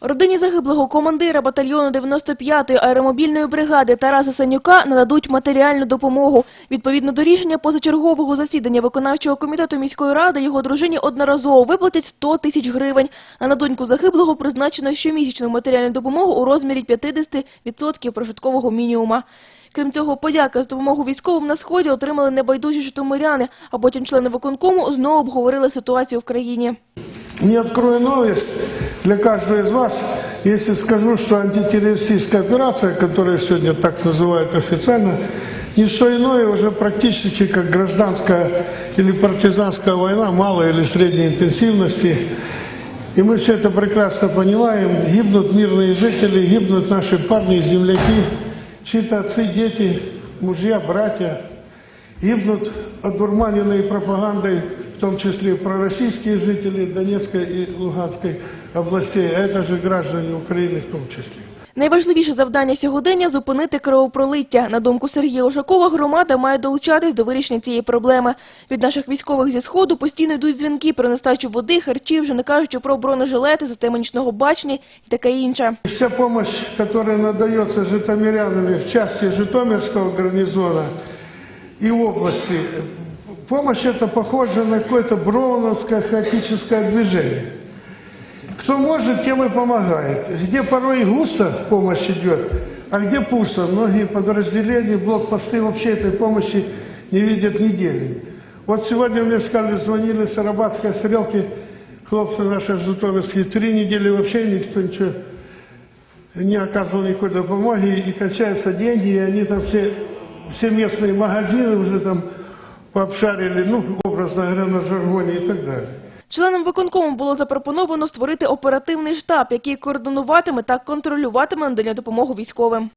Родині загиблого командира батальйону 95-ї аеромобільної бригади Тараса Санюка нададуть матеріальну допомогу. Відповідно до рішення позачергового засідання виконавчого комітету міської ради, його дружині одноразово виплатять 100 тисяч гривень, а на доньку загиблого призначено щомісячну матеріальну допомогу у розмірі 50% прожиткового мінімума. Крім цього, подяки з допомогу військовим на Сході отримали небайдужі житомиряни, а потім члени виконкому знову обговорили ситуацію в країні. Не открою новость для каждого из вас, если скажу, что антитеррористическая операция, которую сегодня так называют официально, не что иное уже практически как гражданская или партизанская война малой или средней интенсивности. И мы все это прекрасно понимаем. Гибнут мирные жители, гибнут наши парни, земляки, чьи-то отцы, дети, мужья, братья гибнут одурманенные пропагандой, в том числе пророссийские жители Донецкой и Луганской областей, а это же граждане Украины в том числе. Найважливіше завдання сьогодення – зупинити кровопролиття. На думку Сергія Ушакова, громада має долучатись до вирішення цієї проблеми. Від наших військових зі Сходу постійно йдуть дзвінки про нестачу води, харчів, вже не кажучи про бронежилети, системи нічного бачення і таке інше. Вся помощь, которая надается житомирянами в части Житомирского гарнизона и области, помощь эта похожа на какое-то броуновское хаотическое движение. Кто может, тем и помогает. Где порой густо помощь идет, а где пусто. Многие подразделения, блокпосты вообще этой помощи не видят недели. Вот сегодня мне сказали, звонили с Арабатской стрелки, хлопцы наши житомирские, три недели вообще никто ничего не оказывал никакой допомоги, и качаются деньги, и они там все, все местные магазины уже там пообшарили, ну, образно говоря, на жаргоні і так далі. Членам виконкому було запропоновано створити оперативний штаб, який координуватиме та контролюватиме надання допомоги військовим.